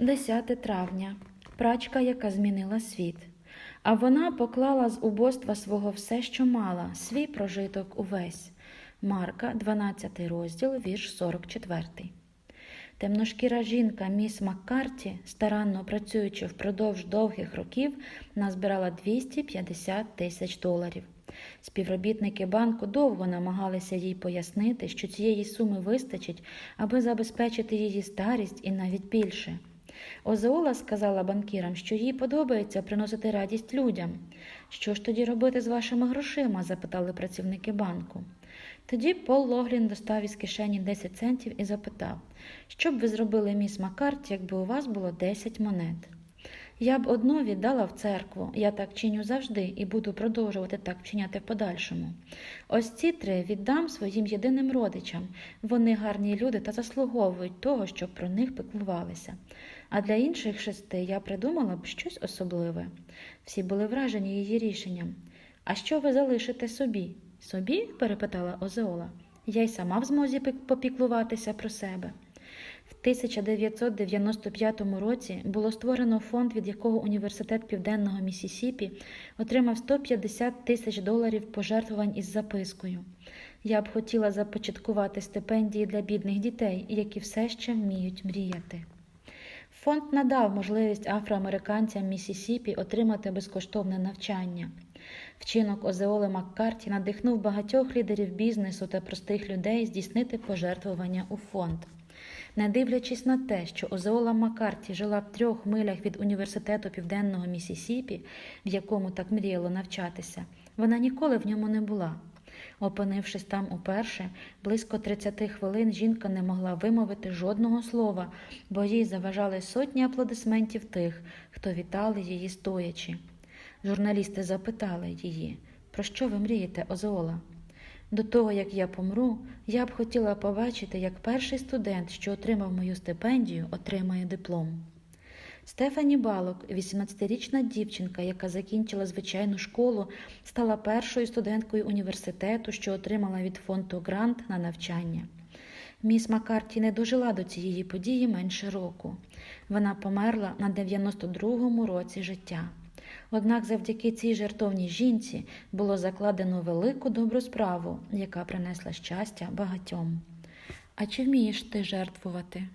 10 травня прачка, яка змінила світ. А вона поклала з убоства свого все, що мала, свій прожиток увесь. Марка, 12 розділ, вірш 44. Темношкіра жінка міс Маккарті, старанно працюючи впродовж довгих років, назбирала 250 тисяч доларів. Співробітники банку довго намагалися їй пояснити, що цієї суми вистачить, аби забезпечити її старість і навіть більше. Озеола сказала банкірам, що їй подобається приносити радість людям. Що ж тоді робити з вашими грошима? запитали працівники банку. Тоді Пол Логлін достав із кишені 10 центів і запитав, що б ви зробили, міс Маккарті, якби у вас було 10 монет. Я б одну віддала в церкву, я так чиню завжди і буду продовжувати так вчиняти в подальшому. Ось ці три віддам своїм єдиним родичам. Вони гарні люди та заслуговують того, щоб про них піклувалися. А для інших шести я придумала б щось особливе. Всі були вражені її рішенням. А що ви залишите собі? Собі? перепитала Озеола. Я й сама в змозі пік- попіклуватися про себе. В 1995 році було створено фонд, від якого університет Південного Місісіпі отримав 150 тисяч доларів пожертвувань із запискою. Я б хотіла започаткувати стипендії для бідних дітей, які все ще вміють мріяти. Фонд надав можливість афроамериканцям Місісіпі отримати безкоштовне навчання. Вчинок Озеоли Маккарті надихнув багатьох лідерів бізнесу та простих людей здійснити пожертвування у фонд. Не дивлячись на те, що Озеола Маккарті жила в трьох милях від університету Південного Місісіпі, в якому так мріяло навчатися, вона ніколи в ньому не була. Опинившись там уперше, близько 30 хвилин жінка не могла вимовити жодного слова, бо їй заважали сотні аплодисментів тих, хто вітали її стоячи. Журналісти запитали її, про що ви мрієте, Озеола? До того, як я помру, я б хотіла побачити, як перший студент, що отримав мою стипендію, отримає диплом. Стефані Балок, 18-річна дівчинка, яка закінчила звичайну школу, стала першою студенткою університету, що отримала від фонду грант на навчання. Міс Маккарті не дожила до цієї події менше року. Вона померла на 92-му році життя. Однак завдяки цій жертовній жінці було закладено велику добру справу, яка принесла щастя багатьом. А чи вмієш ти жертвувати?